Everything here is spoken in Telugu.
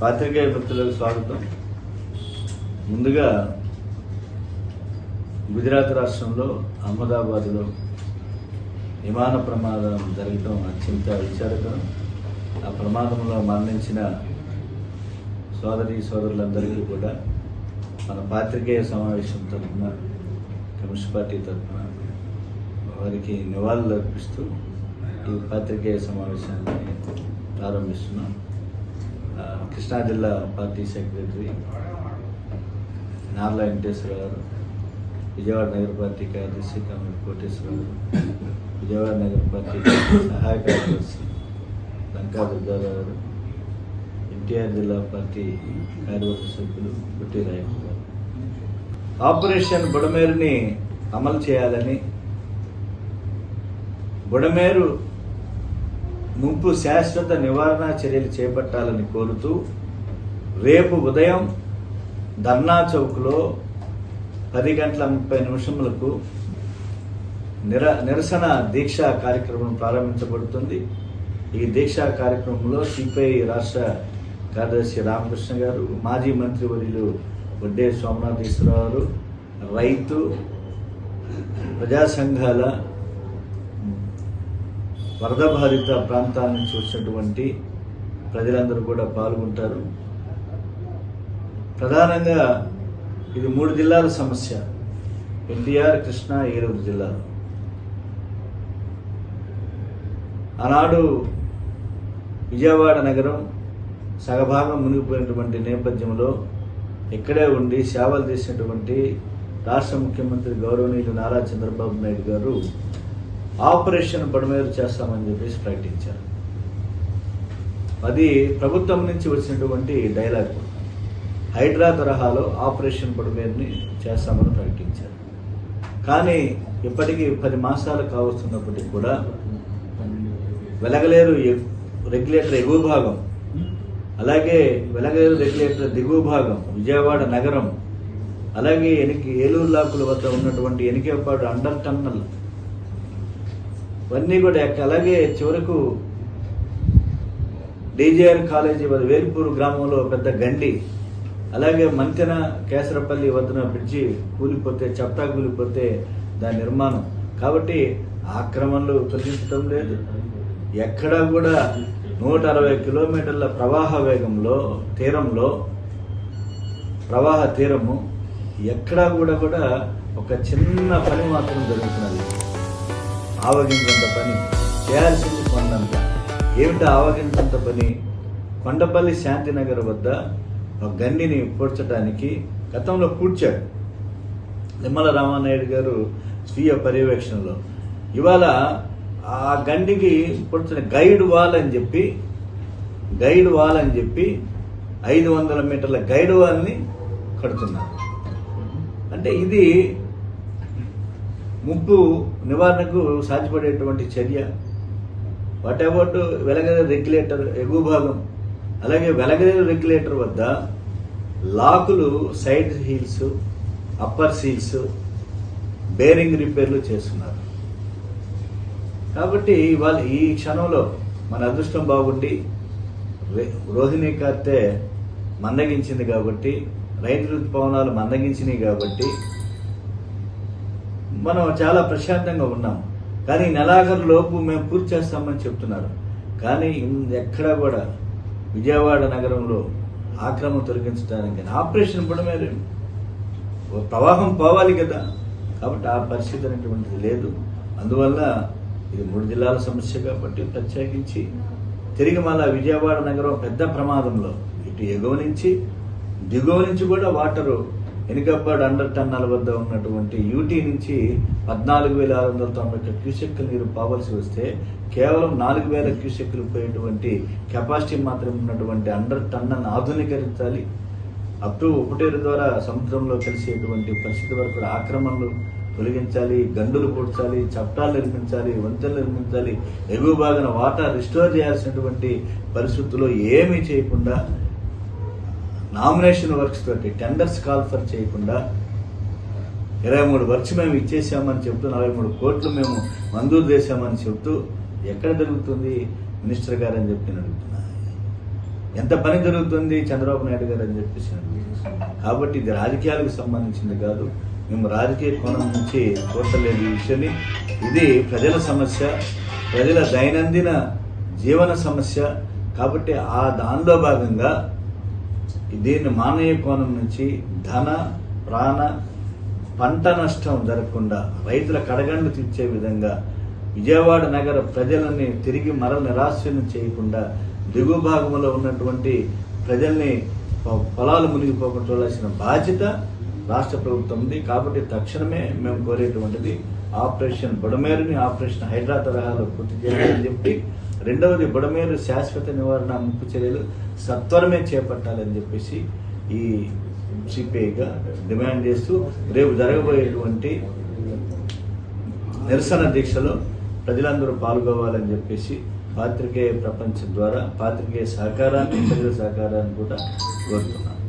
పాత్రికేయ మిత్రులకు స్వాగతం. ముందుగా గుజరాత్ రాష్ట్రంలో అహ్మదాబాద్లో విమాన ప్రమాదం జరగటం అత్యంత విచారకరం. ఆ ప్రమాదంలో మరణించిన సోదరి సోదరులందరికీ కూడా మన పాత్రికేయ సమావేశం తరఫున కమ్యూనిస్ట్ పార్టీ తరఫున వారికి నివాళులు అర్పిస్తూ ఈ పాత్రికేయ సమావేశాన్ని ప్రారంభిస్తున్నాం. కృష్ణా జిల్లా పార్టీ సెక్రటరీ నార్ల వెంకటేశ్వర గారు విజయవాడ నగర పార్టీ కార్యదర్శి కమిటీ కోటేశ్వరరావు విజయవాడ నగర పార్టీ సహాయ కార్యదర్శి లంకా దుర్గారావు గారు ఎన్టీఆర్ జిల్లా పార్టీ కార్యవర్గ సభ్యులు పుట్టి రాయకు గారు. ఆపరేషన్ బుడమేరుని అమలు చేయాలని బుడమేరు ముంపు శాశ్వత నివారణ చర్యలు చేపట్టాలని కోరుతూ రేపు ఉదయం ధర్నా చౌక్లో పది గంటల ముప్పై నిమిషములకు నిర నిరసన దీక్షా కార్యక్రమం ప్రారంభించబడుతుంది. ఈ దీక్షా కార్యక్రమంలో సిపిఐ రాష్ట్ర కార్యదర్శి రామకృష్ణ గారు మాజీ మంత్రి వర్యులు వడ్డే సోమనాథేశ్వరరావు గారు రైతు ప్రజా సంఘాల వరద బాధిత ప్రాంతాల నుంచి వచ్చినటువంటి ప్రజలందరూ కూడా పాల్గొంటారు. ప్రధానంగా ఇది మూడు జిల్లాల సమస్య. ఎన్టీఆర్ కృష్ణా ఏలూరు జిల్లాలు ఆనాడు విజయవాడ నగరం సగభాగం మునిగిపోయినటువంటి నేపథ్యంలో ఇక్కడే ఉండి సేవలు చేసినటువంటి రాష్ట్ర ముఖ్యమంత్రి గౌరవనీయులు నారా చంద్రబాబు నాయుడు గారు ఆపరేషన్ బడమేరు చేస్తామని చెప్పేసి ప్రకటించారు. అది ప్రభుత్వం నుంచి వచ్చినటువంటి డైలాగ్. హైడ్రా తరహాలో ఆపరేషన్ బడమేరుని చేస్తామని ప్రకటించారు. కానీ ఇప్పటికీ పది మాసాలు కావస్తున్నప్పటికీ కూడా వెలగలేరు రెగ్యులేటర్ ఎగువ భాగం. అలాగే వెలగలేరు రెగ్యులేటర్ దిగువ భాగం విజయవాడ నగరం అలాగే ఎనికి ఏలూరు లాకుల వద్ద ఉన్నటువంటి ఎనికేపాడు అండర్ టన్నల్ ఇవన్నీ కూడా అలాగే చివరకు డీజేఆర్ కాలేజీ వద్ద వేల్పూరు గ్రామంలో పెద్ద గండి అలాగే మంతెన కేసరపల్లి వద్దన బ్రిడ్జి కూలిపోతే చెప్తా కూలిపోతే దాని నిర్మాణం. కాబట్టి ఆక్రమణలు తొలగించడం లేదు. ఎక్కడా కూడా నూట అరవై కిలోమీటర్ల ప్రవాహ వేగంలో తీరంలో ప్రవాహ తీరము ఎక్కడా కూడా కూడా ఒక చిన్న పని మాత్రం జరుగుతున్నది. ఆవగించంత పని చేయాల్సింది కొండంత. ఏమిటి ఆవగించంత పని? కొండపల్లి శాంతినగర్ వద్ద ఒక గండిని పూడ్చడానికి గతంలో పూడ్చాడు నిమ్మల రామానాయుడు గారు స్వీయ పర్యవేక్షణలో. ఇవాళ ఆ గండికి పూడ్చిన గైడ్ వాల్ అని చెప్పి గైడ్ వాల్ అని చెప్పి ఐదు వందల మీటర్ల గైడ్ వాల్ని కడుతున్నారు. అంటే ఇది ముప్పు నివారణకు సాధ్యపడేటువంటి చర్య వాట్ అబౌట్ వెలగల రెగ్యులేటర్ ఎగువ భాగం అలాగే వెలగరి రెగ్యులేటర్ వద్ద లాకులు side heels upper seals bearing రిపేర్లు చేస్తున్నారు. కాబట్టి ఇవాళ ఈ క్షణంలో మన అదృష్టం బాగుండి రోహిణి కార్తె మందగించింది కాబట్టి రైతు ఋతుపవనాలు మందగించినాయి కాబట్టి మనం చాలా ప్రశాంతంగా ఉన్నాం. కానీ నెలాఖరు లోపు మేము పూర్తి చేస్తామని చెప్తున్నారు. కానీ ఎక్కడా కూడా విజయవాడ నగరంలో ఆక్రమం తొలగించడానికి ఆపరేషన్ కూడా మీరు ప్రవాహం పోవాలి కదా. కాబట్టి ఆ పరిస్థితి అనేటువంటిది లేదు. అందువల్ల ఇది మూడు జిల్లాల సమస్య కాబట్టి ప్రత్యేకించి తిరిగి మళ్ళా విజయవాడ నగరం పెద్ద ప్రమాదంలో. ఇటు ఎగువ నుంచి దిగువ నుంచి కూడా వాటరు ఎనికప్పాడు అండర్ టన్నల వద్ద ఉన్నటువంటి యూటీ నుంచి పద్నాలుగు వేల ఆరు వందల తొంభై ఒక్క క్యూసెక్కులు నీరు పోవలసి వస్తే కేవలం నాలుగు వేల క్యూసెక్కులు పోయేటువంటి కెపాసిటీ మాత్రమే ఉన్నటువంటి అండర్ టన్నను ఆధునీకరించాలి. అప్ టు ఉపటేరు ద్వారా సముద్రంలో కలిసేటువంటి పరిస్థితి వరకు కూడా ఆక్రమణలు తొలగించాలి గండులు పూడ్చాలి చట్టాలు నిర్మించాలి వంతెనలు నిర్మించాలి ఎగువ భాగన వాటర్ రిస్టోర్ చేయాల్సినటువంటి పరిస్థితుల్లో ఏమీ చేయకుండా నామినేషన్ వర్క్స్ తోటి టెండర్స్ కాల్ఫర్ చేయకుండా ఇరవై మూడు వర్క్స్ మేము ఇచ్చేసామని చెప్తూ నలభై మూడు కోట్లు మేము మంజూరు చేశామని చెప్తూ ఎక్కడ జరుగుతుంది? మినిస్టర్ గారు అని చెప్పి నేను అడుగుతున్నా. ఎంత పని జరుగుతుంది చంద్రబాబు నాయుడు గారు అని చెప్పేసి కాబట్టి ఇది రాజకీయాలకు సంబంధించింది కాదు. మేము రాజకీయ కోణం నుంచి చూడలేదు ఈ విషయాన్ని. ఇది ప్రజల సమస్య ప్రజల దైనందిన జీవన సమస్య. కాబట్టి ఆ దానిలో భాగంగా దీన్ని మానవీయ కోణం నుంచి ధన ప్రాణ పంట నష్టం జరగకుండా రైతుల కడగండ్లు తెచ్చే విధంగా విజయవాడ నగర ప్రజలని తిరిగి మరల నిరాశనం చేయకుండా దిగువ భాగంలో ఉన్నటువంటి ప్రజల్ని పొలాలు మునిగిపోకుండా చూడాల్సిన బాధ్యత రాష్ట్ర ప్రభుత్వం ఉంది. కాబట్టి తక్షణమే మేము కోరేటువంటిది ఆపరేషన్ బుడమేరుని ఆపరేషన్ హైడ్రా తరహాలో పూర్తి చేయాలని చెప్పి రెండవది బుడమేరు శాశ్వత నివారణ ముప్పు చర్యలు. సత్వరమే చేపట్టాలని చెప్పేసి ఈ సిపిఐగా డిమాండ్ చేస్తూ రేపు జరగబోయేటువంటి నిరసన దీక్షలో ప్రజలందరూ పాల్గొవాలని చెప్పేసి పాత్రికేయ ప్రపంచం ద్వారా పాత్రికేయ సహకారాన్ని ప్రజల సహకారాన్ని కూడా కోరుతున్నాను